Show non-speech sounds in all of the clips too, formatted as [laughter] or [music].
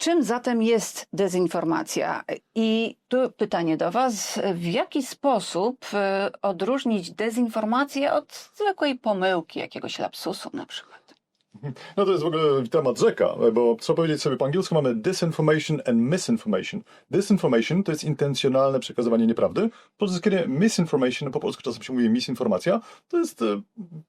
Czym zatem jest dezinformacja? I tu pytanie do Was. W jaki sposób e, odróżnić dezinformację od zwykłej pomyłki, jakiegoś lapsusu na przykład? No to jest w ogóle temat rzeka, bo trzeba powiedzieć sobie po angielsku mamy disinformation and misinformation. Disinformation to jest intencjonalne przekazywanie nieprawdy, pozyskiwanie misinformation, no po polsku czasem się mówi misinformacja, to jest e,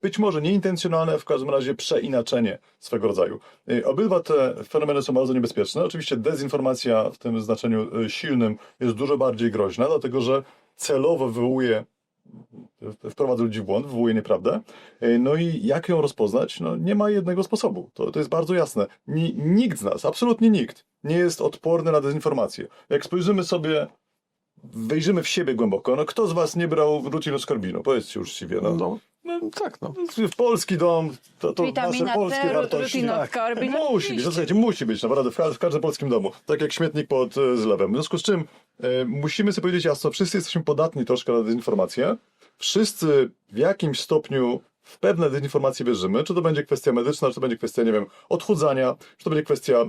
być może nieintencjonalne, w każdym razie przeinaczenie swego rodzaju. E, Obydwa te fenomeny są bardzo niebezpieczne. Oczywiście dezinformacja w tym znaczeniu e, silnym jest dużo bardziej groźna, dlatego że celowo wywołuje wprowadza ludzi w błąd, wywołuje nieprawdę. E, No i jak ją rozpoznać? No nie ma jednego sposobu. To, to jest bardzo jasne. Ni, nikt z nas, absolutnie nikt, nie jest odporny na dezinformację. Jak spojrzymy sobie, wejrzymy w siebie głęboko, no kto z was nie brał rutinu skorbinu? Powiedzcie uczciwie. No. No, no tak, no. W polski dom, to, to nasze Witamina polskie C, wartości. rutinoskorbin, Musi być, słuchajcie, musi być, naprawdę, w, w każdym polskim domu. Tak jak śmietnik pod e, zlewem. W związku z czym e, musimy sobie powiedzieć jasno, wszyscy jesteśmy podatni troszkę na dezinformację. Wszyscy w jakimś stopniu w pewne dezinformacje wierzymy, czy to będzie kwestia medyczna, czy to będzie kwestia, nie wiem, odchudzania, czy to będzie kwestia e,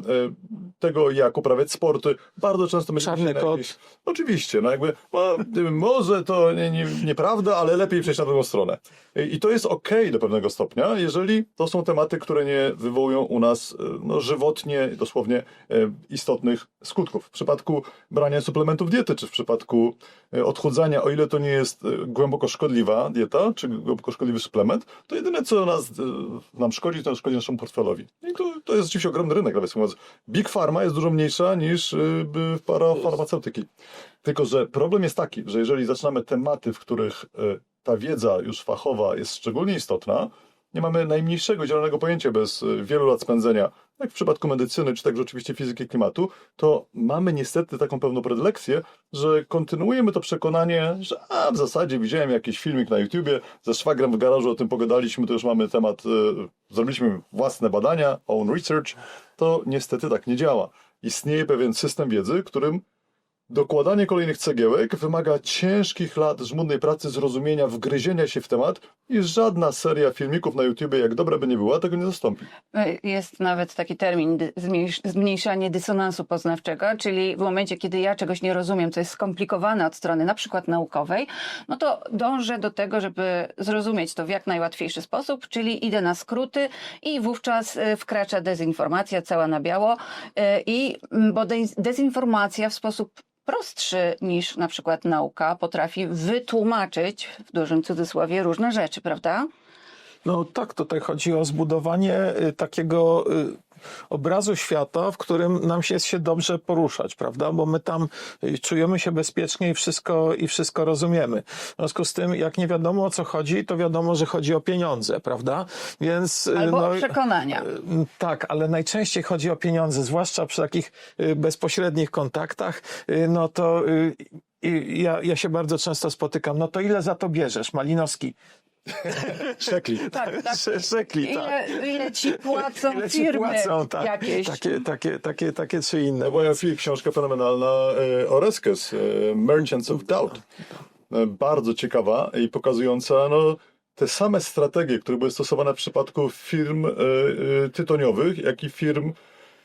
tego, jak uprawiać sporty. Bardzo często będzie Czarny kot. Oczywiście, no jakby, no, może to nie, nie, nieprawda, ale lepiej przejść na drugą stronę. I i to jest okej do pewnego stopnia, jeżeli to są tematy, które nie wywołują u nas e, no, żywotnie, dosłownie e, istotnych skutków. W przypadku brania suplementów diety, czy w przypadku odchudzania, o ile to nie jest głęboko szkodliwa dieta, czy głęboko szkodliwy suplement, to jedyne, co nas, e, nam szkodzi, to szkodzi naszemu portfelowi. I to, to jest rzeczywiście ogromny rynek, nawiasem mówiąc. Big Pharma jest dużo mniejsza niż y, by parafarmaceutyki. Tylko, że problem jest taki, że jeżeli zaczynamy tematy, w których y, ta wiedza już fachowa jest szczególnie istotna, nie mamy najmniejszego zielonego pojęcia bez y, wielu lat spędzenia, jak w przypadku medycyny, czy także oczywiście fizyki klimatu, to mamy niestety taką pewną predylekcję, że kontynuujemy to przekonanie, że a w zasadzie widziałem jakiś filmik na YouTubie, ze szwagrem w garażu o tym pogadaliśmy, to już mamy temat, y, zrobiliśmy własne badania, own research, to niestety tak nie działa. Istnieje pewien system wiedzy, którym Dokładanie kolejnych cegiełek wymaga ciężkich lat żmudnej pracy, zrozumienia, wgryzienia się w temat i żadna seria filmików na YouTubie, jak dobra by nie była, tego nie zastąpi. Jest nawet taki termin zmniejszanie dysonansu poznawczego, czyli w momencie, kiedy ja czegoś nie rozumiem, co jest skomplikowane od strony na przykład naukowej, no to dążę do tego, żeby zrozumieć to w jak najłatwiejszy sposób, czyli idę na skróty i wówczas e, wkracza dezinformacja cała na biało e, i m, bo dez- dezinformacja w sposób prostszy niż na przykład nauka potrafi wytłumaczyć w dużym cudzysłowie różne rzeczy, prawda? No tak, tutaj chodzi o zbudowanie y, takiego y, obrazu świata, w którym nam się jest się dobrze poruszać, prawda? Bo my tam y, czujemy się bezpiecznie i wszystko, i wszystko rozumiemy. W związku z tym, jak nie wiadomo o co chodzi, to wiadomo, że chodzi o pieniądze, prawda? Więc y, Albo no, o przekonania. y, tak, ale najczęściej chodzi o pieniądze, zwłaszcza przy takich bezpośrednich kontaktach, no to i ja, ja się bardzo często spotykam, no to ile za to bierzesz, Malinowski? [laughs] Szekli. Tak, tak. [laughs] Sze- Szekli, tak. Ile, ile ci płacą Ile ci firmy płacą, tak. jakieś? Takie, takie, takie, takie czy inne. No bo książka fenomenalna e, Oreskes, e, Merchants of Doubt. E, bardzo ciekawa i pokazująca no, te same strategie, które były stosowane w przypadku firm e, e, tytoniowych, jak i firm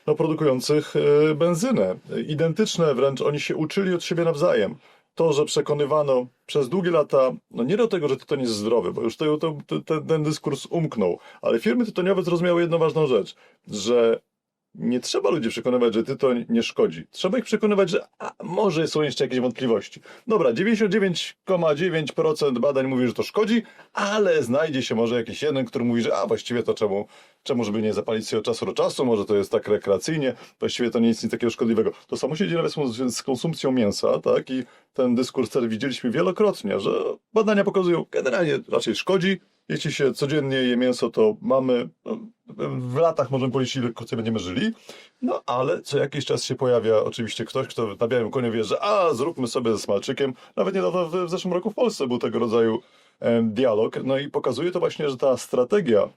no, produkujących e, benzynę. Identyczne wręcz, oni się uczyli od siebie nawzajem. To, że przekonywano przez długie lata, no nie do tego, że tytoń jest zdrowy, bo już ten, ten dyskurs umknął, ale firmy tytoniowe zrozumiały jedną ważną rzecz, że nie trzeba ludzi przekonywać, że tytoń nie szkodzi. Trzeba ich przekonywać, że a, może są jeszcze jakieś wątpliwości. Dobra, 99,9% badań mówi, że to szkodzi, ale znajdzie się może jakiś jeden, który mówi, że a właściwie to czemu, czemu żeby nie zapalić się od czasu do czasu, może to jest tak rekreacyjnie, właściwie to nie jest nic takiego szkodliwego. To samo się dzieje nawet z, konsumpcją mięsa, tak? I ten dyskurs widzieliśmy wielokrotnie, że badania pokazują, generalnie raczej szkodzi, jeśli się codziennie je mięso, to mamy, w latach możemy policzyć, ile krócej będziemy żyli, no ale co jakiś czas się pojawia oczywiście ktoś, kto na białym koniu wie, że a, zróbmy sobie ze smalczykiem. Nawet niedawno w, w zeszłym roku w Polsce był tego rodzaju em, dialog, no i pokazuje to właśnie, że ta strategia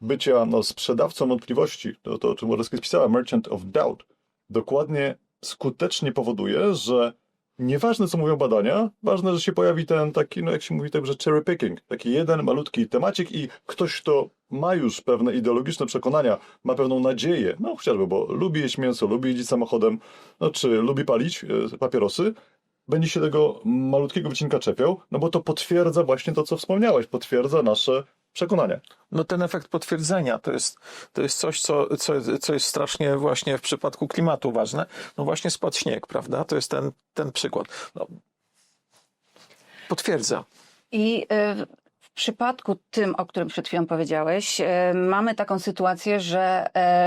bycia no, sprzedawcą wątpliwości, to, to o czym Łodyska pisała, Merchant of Doubt, dokładnie skutecznie powoduje, że Nieważne, co mówią badania, ważne, że się pojawi ten taki, no jak się mówi tak, że cherry picking, taki jeden malutki temacik i ktoś, kto ma już pewne ideologiczne przekonania, ma pewną nadzieję, no chociażby, bo lubi jeść mięso, lubi jeździć samochodem, no, czy lubi palić e, papierosy, będzie się tego malutkiego wycinka czepiał, no bo to potwierdza właśnie to, co wspomniałeś, potwierdza nasze przekonania. No ten efekt potwierdzenia to jest, to jest coś, co, co, co jest strasznie właśnie w przypadku klimatu ważne. No właśnie spadł śnieg, prawda? To jest ten, ten przykład. No, potwierdza. I y, w przypadku tym, o którym przed chwilą powiedziałeś, y, mamy taką sytuację, że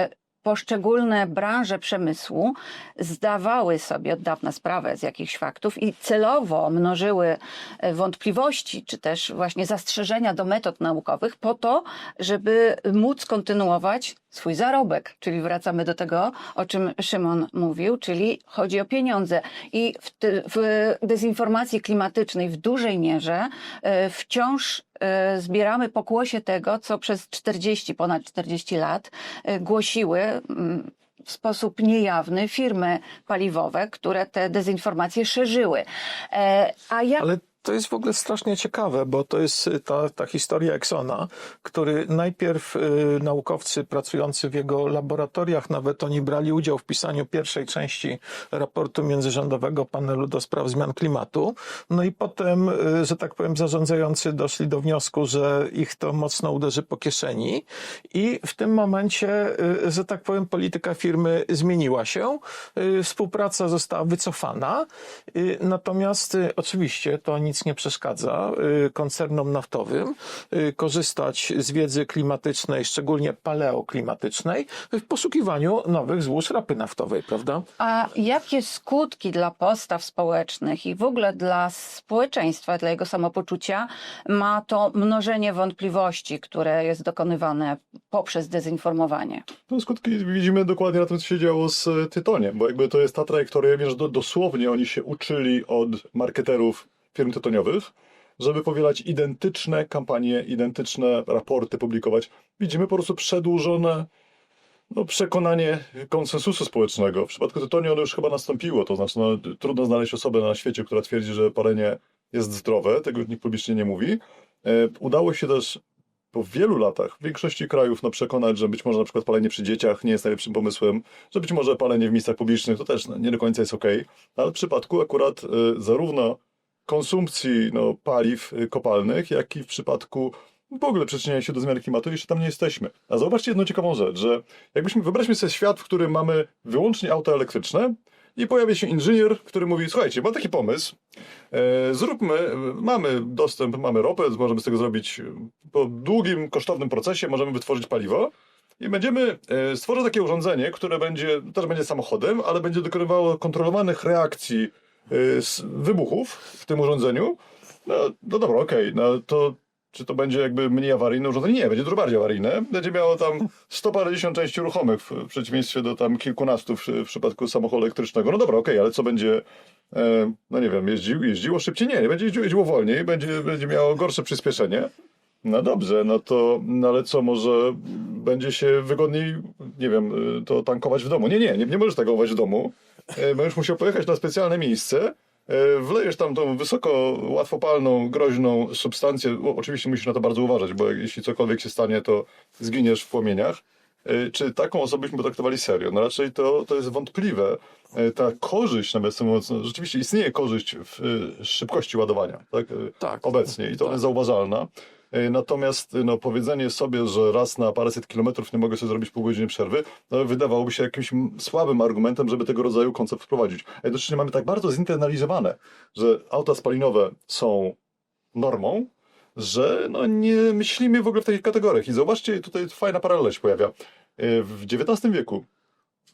y, poszczególne branże przemysłu zdawały sobie od dawna sprawę z jakichś faktów i celowo mnożyły y, wątpliwości, czy też właśnie zastrzeżenia do metod naukowych po to, żeby móc kontynuować swój zarobek. Czyli wracamy do tego, o czym Szymon mówił, czyli chodzi o pieniądze. I w, w dezinformacji klimatycznej w dużej mierze e, wciąż e, zbieramy pokłosie tego, co przez 40, ponad 40 lat e, głosiły mm, w sposób niejawny firmy paliwowe, które te dezinformacje szerzyły. E, A jak Ale to jest w ogóle strasznie ciekawe, bo to jest y, ta, ta historia Exxona, który najpierw y, naukowcy pracujący w jego laboratoriach, nawet oni brali udział w pisaniu pierwszej części raportu międzyrządowego panelu do spraw zmian klimatu. No i potem, y, że tak powiem, zarządzający doszli do wniosku, że ich to mocno uderzy po kieszeni. I w tym momencie, y, że tak powiem, polityka firmy zmieniła się, y, współpraca została wycofana, y, natomiast y, oczywiście to nic nie przeszkadza y, koncernom naftowym y, korzystać z wiedzy klimatycznej, szczególnie paleoklimatycznej, w poszukiwaniu nowych złóż rapy naftowej, prawda? A jakie skutki dla postaw społecznych i w ogóle dla społeczeństwa, dla jego samopoczucia ma to mnożenie wątpliwości, które jest dokonywane poprzez dezinformowanie? No, skutki widzimy dokładnie na tym, co się działo z Tytoniem, bo jakby to jest ta trajektoria, wiesz, do, dosłownie oni się uczyli od marketerów firm tytoniowych, żeby powielać identyczne kampanie, identyczne raporty publikować. Widzimy po prostu przedłużone no, przekonanie konsensusu społecznego. W przypadku tytoniu ono już chyba nastąpiło, to znaczy no, trudno znaleźć osobę na świecie, która twierdzi, że palenie jest zdrowe, tego nikt publicznie nie mówi. E, udało się też po wielu latach w większości krajów no, przekonać, że być może na przykład palenie przy dzieciach nie jest najlepszym pomysłem, że być może palenie w miejscach publicznych to też nie do końca jest okej, ale w przypadku akurat y, zarówno konsumpcji no, paliw y, kopalnych, jak i w przypadku w ogóle przyczyniania się do zmiany klimatu, jeszcze tam nie jesteśmy. A zobaczcie jedną ciekawą rzecz, że jakbyśmy, wyobraźmy sobie świat, w którym mamy wyłącznie auta elektryczne i pojawia się inżynier, który mówi, słuchajcie, mam taki pomysł, e, zróbmy, e, mamy dostęp, mamy ropę, możemy z tego zrobić e, po długim, kosztownym procesie, możemy wytworzyć paliwo i będziemy e, stworzyć takie urządzenie, które będzie, też będzie samochodem, ale będzie dokonywało kontrolowanych reakcji wybuchów w tym urządzeniu. No, no dobra, okej, no to czy to będzie jakby mniej awaryjne urządzenie? Nie, będzie dużo bardziej awaryjne. Będzie miało tam 100 parędziesiąt części ruchomych w przeciwieństwie do tam kilkunastu w, w przypadku samochodu elektrycznego. No dobra, okej, ale co będzie, e, no nie wiem, jeździł, jeździło szybciej? Nie, nie będzie jeździło, jeździło wolniej, będzie, będzie miało gorsze przyspieszenie. No dobrze, no to, no ale co, może będzie się wygodniej, nie wiem, y, to tankować w domu? Nie, nie, nie, nie możesz tankować w domu. E, Będziesz musiał pojechać na specjalne miejsce, e, wlejesz tam tą wysoko łatwopalną, groźną substancję. Oczywiście musisz na to bardzo uważać, bo jeśli cokolwiek się stanie, to zginiesz w płomieniach. E, Czy taką osobę byśmy potraktowali serio? No raczej to, to jest wątpliwe. Ta korzyść, nawiasem mówiąc, rzeczywiście istnieje korzyść w szybkości ładowania, tak? Tak. Obecnie i to ona jest zauważalna. E, Natomiast no, powiedzenie sobie, że raz na paręset kilometrów nie mogę sobie zrobić pół godziny przerwy, no, wydawałoby się jakimś słabym argumentem, żeby tego rodzaju koncept wprowadzić. A jednocześnie mamy tak bardzo zinternalizowane, że auta spalinowe są normą, że no, nie myślimy w ogóle w takich kategoriach. I zauważcie, tutaj fajna paralela się pojawia. E, W XIX wieku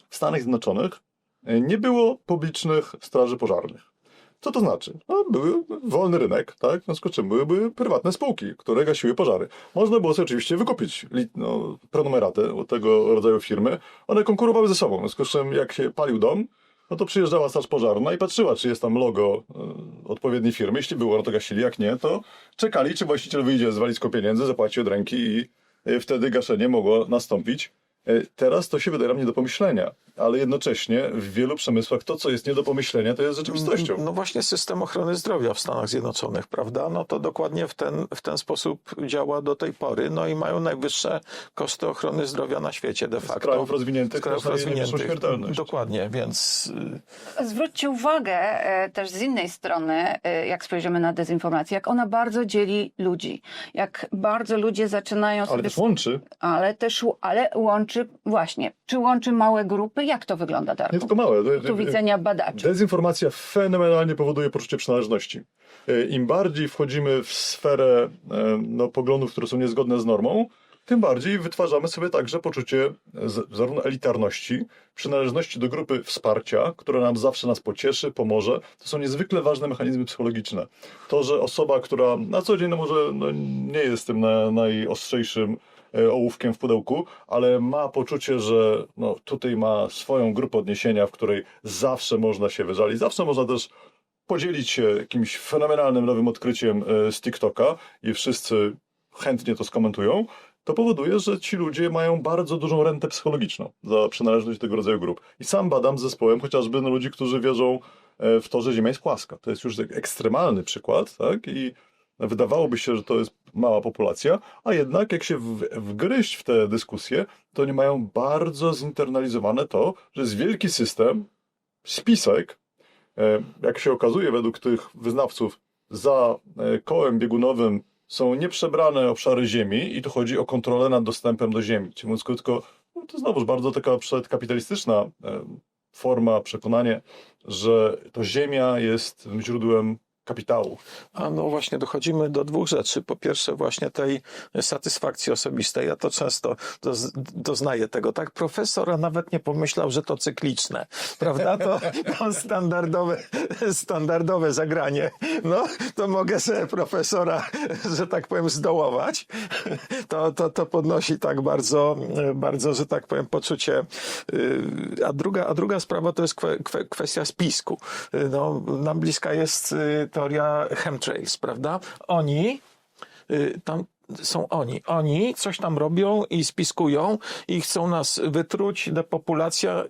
w Stanach Zjednoczonych e, nie było publicznych straży pożarnych. Co to znaczy? No, był wolny rynek, tak? W związku z czym były, były prywatne spółki, które gasiły pożary. Można było sobie oczywiście wykupić no, prenumeratę od tego rodzaju firmy. One konkurowały ze sobą. W związku z czym jak się palił dom, no to przyjeżdżała straż pożarna i patrzyła, czy jest tam logo e, odpowiedniej firmy. Jeśli było, no to gasili, jak nie, to czekali, czy właściciel wyjdzie z walizką pieniędzy, zapłaci od ręki i e, wtedy gaszenie mogło nastąpić. E, Teraz to się wydaje nam nie do pomyślenia. Ale jednocześnie w wielu przemysłach to, co jest nie do pomyślenia, to jest rzeczywistością. No właśnie system ochrony zdrowia w Stanach Zjednoczonych, prawda? No to dokładnie w ten, w ten sposób działa do tej pory. No i mają najwyższe koszty ochrony zdrowia na świecie de Z facto. krajów rozwiniętych Z krajów rozwiniętych. śmiertelność. Dokładnie, więc y, Zwróćcie uwagę e, też z innej strony, e, jak spojrzymy na dezinformację, jak ona bardzo dzieli ludzi. Jak bardzo ludzie zaczynają Ale sobie... też łączy, ale też ale łączy, właśnie, czy łączy małe grupy? Jak to wygląda, nie Darku? tylko małe. Z punktu widzenia badaczy. Dezinformacja fenomenalnie powoduje poczucie przynależności. E, Im bardziej wchodzimy w sferę e, no, poglądów, które są niezgodne z normą, tym bardziej wytwarzamy sobie także poczucie z- zarówno elitarności, przynależności do grupy wsparcia, która nam zawsze nas pocieszy, pomoże. To są niezwykle ważne mechanizmy psychologiczne. To, że osoba, która na co dzień no może no, nie jest tym na, najostrzejszym e, ołówkiem w pudełku, ale ma poczucie, że no, tutaj ma swoją grupę odniesienia, w której zawsze można się wyżalić, zawsze można też podzielić się jakimś fenomenalnym nowym odkryciem e, z TikToka i wszyscy chętnie to skomentują, to powoduje, że ci ludzie mają bardzo dużą rentę psychologiczną za przynależność do tego rodzaju grup. I sam badam z zespołem chociażby no, ludzi, którzy wierzą e, w to, że Ziemia jest płaska. To jest już tak ekstremalny przykład, tak? I wydawałoby się, że to jest mała populacja, a jednak jak się wgryźć w tę dyskusję, to oni mają bardzo zinternalizowane to, że jest wielki system, spisek, e, jak się okazuje według tych wyznawców, za e, kołem biegunowym są nieprzebrane obszary ziemi i tu chodzi o kontrolę nad dostępem do ziemi. Czyli mówiąc krótko, no to znowuż bardzo taka przedkapitalistyczna e, forma, przekonanie, że to ziemia jest źródłem kapitału. A no właśnie dochodzimy do dwóch rzeczy. Po pierwsze właśnie tej satysfakcji osobistej. Ja to często doz, doznaję tego. Tak, profesor nawet nie pomyślał, że to cykliczne. Prawda? To, [laughs] to standardowe, standardowe zagranie. No, to mogę sobie profesora, że tak powiem, zdołować. To, to, to podnosi tak bardzo, bardzo, że tak powiem, poczucie. Yy, A druga, a druga sprawa to jest kwe, kwe, kwestia spisku. Yy, No, nam bliska jest teoria chemtrails, prawda? Oni y, tam są oni. Oni coś tam robią i spiskują i chcą nas wytruć, depopulacja.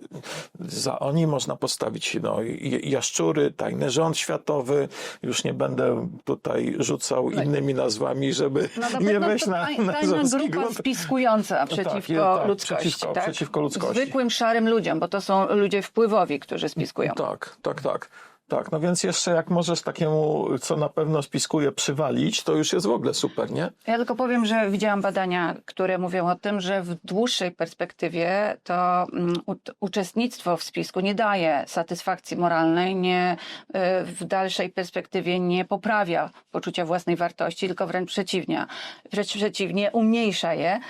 Za oni można postawić no, jaszczury, tajny rząd światowy. Już nie będę tutaj rzucał innymi nazwami, żeby No [laughs] nie pewno wejść na, na tajna grupa grunt. spiskująca przeciwko tak, tak, ludzkości. przeciwko- tak? przeciwko ludzkości. Zwykłym szarym ludziom, bo to są ludzie wpływowi, którzy spiskują. Tak, tak, tak. Tak, no więc jeszcze jak możesz takiemu, co na pewno spiskuje, przywalić, to już jest w ogóle super, nie? Ja tylko powiem, że widziałam badania, które mówią o tym, że w dłuższej perspektywie to mm, uczestnictwo w spisku nie daje satysfakcji moralnej, nie y, w dalszej perspektywie nie poprawia poczucia własnej wartości, tylko wręcz przeciwnie, wręcz przeciwnie, umniejsza je y,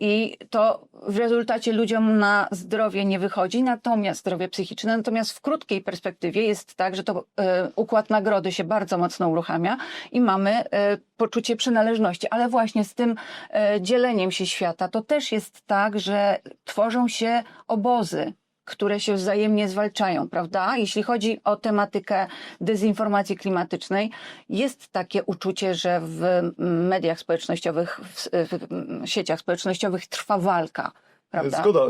i to w rezultacie ludziom na zdrowie nie wychodzi, natomiast zdrowie psychiczne, natomiast w krótkiej perspektywie jest tak, że to y, układ nagrody się bardzo mocno uruchamia i mamy y, poczucie przynależności, ale właśnie z tym y, dzieleniem się świata to też jest tak, że tworzą się obozy które się wzajemnie zwalczają, prawda? Jeśli chodzi o tematykę dezinformacji klimatycznej, jest takie uczucie, że w mediach społecznościowych, w sieciach społecznościowych trwa walka, prawda? Zgoda.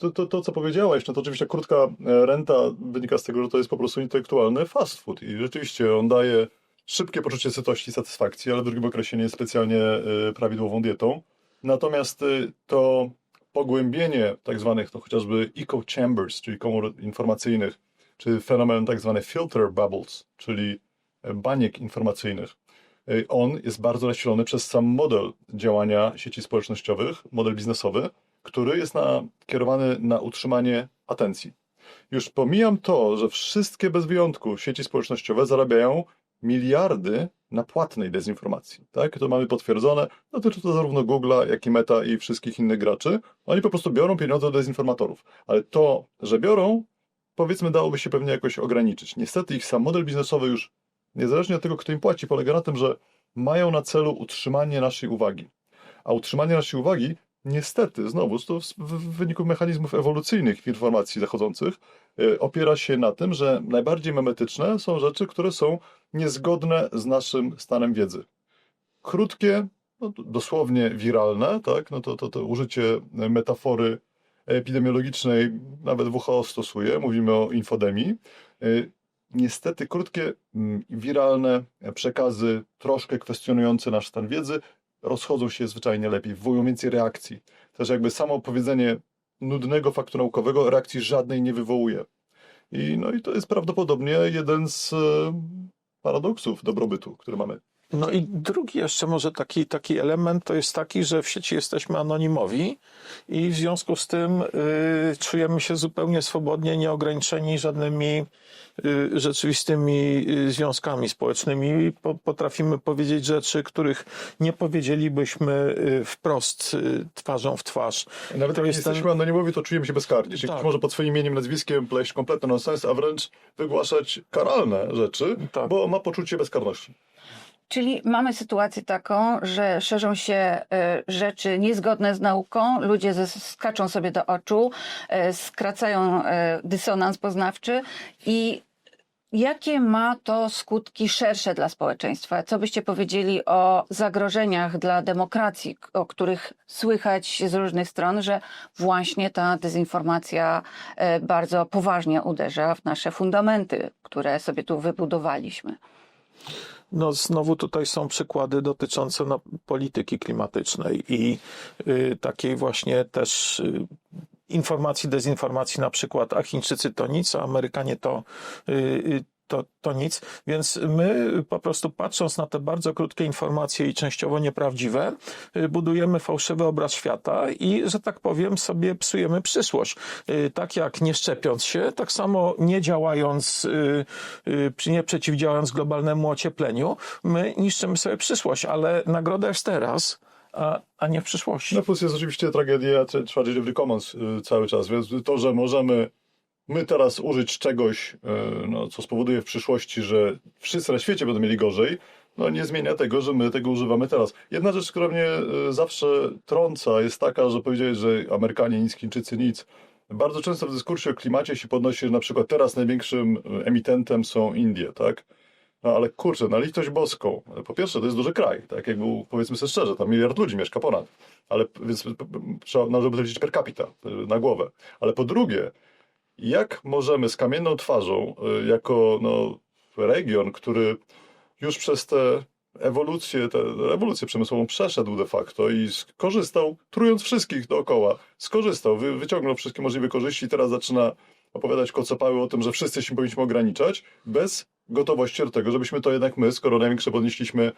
To, to, to, co powiedziałaś, no to oczywiście krótka e, renta wynika z tego, że to jest po prostu intelektualny fast food i rzeczywiście on daje szybkie poczucie sytości i satysfakcji, ale w drugim okresie nie jest specjalnie e, prawidłową dietą. Natomiast e, to pogłębienie tak zwanych no, chociażby echo chambers, czyli komór informacyjnych, czy fenomen tak zwany filter bubbles, czyli baniek informacyjnych, on jest bardzo nasilony przez sam model działania sieci społecznościowych, model biznesowy, który jest nakierowany na utrzymanie atencji. Już pomijam to, że wszystkie bez wyjątku sieci społecznościowe zarabiają miliardy na płatnej dezinformacji. Tak? To mamy potwierdzone. Dotyczy to zarówno Google'a, jak i Meta i wszystkich innych graczy. Oni po prostu biorą pieniądze od dezinformatorów. Ale to, że biorą, powiedzmy, dałoby się pewnie jakoś ograniczyć. Niestety ich sam model biznesowy już, niezależnie od tego, kto im płaci, polega na tym, że mają na celu utrzymanie naszej uwagi. A utrzymanie naszej uwagi niestety, znowu, to w wyniku mechanizmów ewolucyjnych informacji zachodzących, y, opiera się na tym, że najbardziej memetyczne są rzeczy, które są niezgodne z naszym stanem wiedzy. Krótkie, no, dosłownie wiralne, tak? no to, to, to użycie metafory epidemiologicznej, nawet WHO stosuje, mówimy o infodemii. Y, Niestety krótkie, mm, wiralne przekazy, troszkę kwestionujące nasz stan wiedzy, rozchodzą się zwyczajnie lepiej, wywołują więcej reakcji. Też jakby samo powiedzenie nudnego faktu naukowego reakcji żadnej nie wywołuje. I, no i to jest prawdopodobnie jeden z e, paradoksów dobrobytu, który mamy. No i drugi jeszcze może taki, taki element to jest taki, że w sieci jesteśmy anonimowi i w związku z tym y, czujemy się zupełnie swobodnie, nieograniczeni żadnymi y, rzeczywistymi y, związkami społecznymi. Po, potrafimy powiedzieć rzeczy, których nie powiedzielibyśmy y, wprost y, twarzą w twarz. Nawet jak jest ten- jesteśmy anonimowi, to czujemy się bezkarni. Czyli Tak. ktoś może pod swoim imieniem, nazwiskiem pleść kompletny nonsens, a wręcz wygłaszać karalne rzeczy, Tak. bo ma poczucie bezkarności. Czyli mamy sytuację taką, że szerzą się e, rzeczy niezgodne z nauką, ludzie skaczą sobie do oczu, e, skracają e, dysonans poznawczy i jakie ma to skutki szersze dla społeczeństwa? Co byście powiedzieli o zagrożeniach dla demokracji, o których słychać z różnych stron, że właśnie ta dezinformacja bardzo poważnie uderza w nasze fundamenty, które sobie tu wybudowaliśmy? No znowu tutaj są przykłady dotyczące no, polityki klimatycznej i y, takiej właśnie też y, informacji, dezinformacji. Na przykład, a Chińczycy to nic, a Amerykanie to, y, y, to, to nic. Więc my po prostu patrząc na te bardzo krótkie informacje i częściowo nieprawdziwe, y, budujemy fałszywy obraz świata i, że tak powiem, sobie psujemy przyszłość. Y, Tak jak nie szczepiąc się, tak samo nie działając, y, nie przeciwdziałając globalnemu ociepleniu, my niszczymy sobie przyszłość, ale nagroda jest teraz, a, a nie w przyszłości. No plus jest oczywiście tragedia tra- Tragedy of the Commons cały czas, więc to, że możemy my teraz użyć czegoś, y, no, co spowoduje w przyszłości, że wszyscy na świecie będą mieli gorzej, no nie zmienia tego, że my tego używamy teraz. Jedna rzecz, która mnie y, zawsze trąca jest taka, że powiedziałeś, że Amerykanie nic, Chińczycy nic. Bardzo często w dyskursie o klimacie się podnosi, że na przykład teraz największym y, emitentem są Indie, tak? No ale kurczę, na litość boską. Po pierwsze, to jest duży kraj, tak jak był, powiedzmy sobie szczerze, tam miliard ludzi mieszka ponad. Ale więc trzeba należy liczyć per capita, na głowę. Ale po drugie, jak możemy z kamienną twarzą, y, jako no, region, który już przez te ewolucję, tę rewolucję przemysłową przeszedł de facto i skorzystał, trując wszystkich dookoła, skorzystał, wy, wyciągnął wszystkie możliwe korzyści i teraz zaczyna opowiadać kocopały o tym, że wszyscy się powinniśmy ograniczać, bez gotowości do tego, żebyśmy to jednak my, skoro największe podnieśliśmy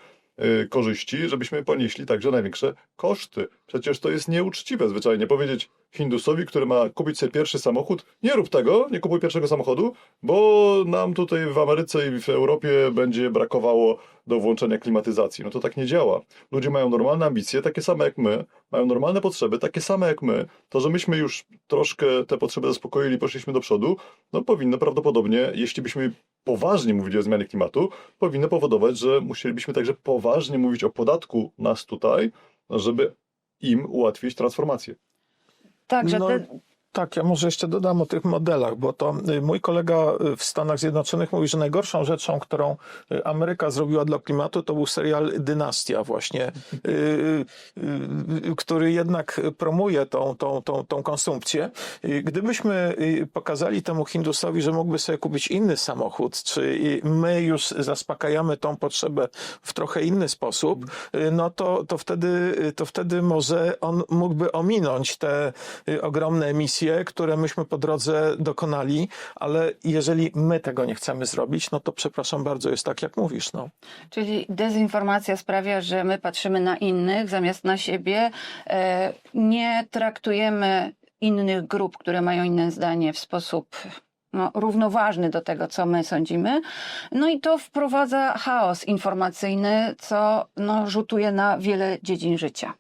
y, korzyści, żebyśmy ponieśli także największe koszty. Przecież to jest nieuczciwe zwyczajnie powiedzieć Hindusowi, który ma kupić sobie pierwszy samochód, nie rób tego, nie kupuj pierwszego samochodu, bo nam tutaj w Ameryce i w Europie będzie brakowało do włączenia klimatyzacji. No to tak nie działa. Ludzie mają normalne ambicje, takie same jak my, mają normalne potrzeby, takie same jak my. To, że myśmy już troszkę te potrzeby zaspokoili, poszliśmy do przodu, no powinno prawdopodobnie, jeśli byśmy poważnie mówili o zmianie klimatu, powinno powodować, że musielibyśmy także poważnie mówić o podatku nas tutaj, żeby im ułatwić transformację. Tak, że No, te, Tak, ja może jeszcze dodam o tych modelach, bo to y, mój kolega y, w Stanach Zjednoczonych mówi, że najgorszą rzeczą, którą y, Ameryka zrobiła dla klimatu, to był serial Dynastia właśnie, który jednak promuje tą, tą, tą, tą konsumpcję. Gdybyśmy pokazali temu Hindusowi, że mógłby sobie kupić inny samochód, czy my już zaspokajamy tą potrzebę w trochę inny sposób, no to, to, wtedy, to wtedy może on mógłby ominąć te ogromne emisje, które myśmy po drodze dokonali, ale jeżeli my tego nie chcemy zrobić, no to przepraszam bardzo, jest tak jak mówisz. No. Czyli dezinformacja sprawia, że my patrzymy na innych zamiast na siebie. E, Nie traktujemy innych grup, które mają inne zdanie w sposób no, równoważny do tego, co my sądzimy. No i to wprowadza chaos informacyjny, co no, rzutuje na wiele dziedzin życia.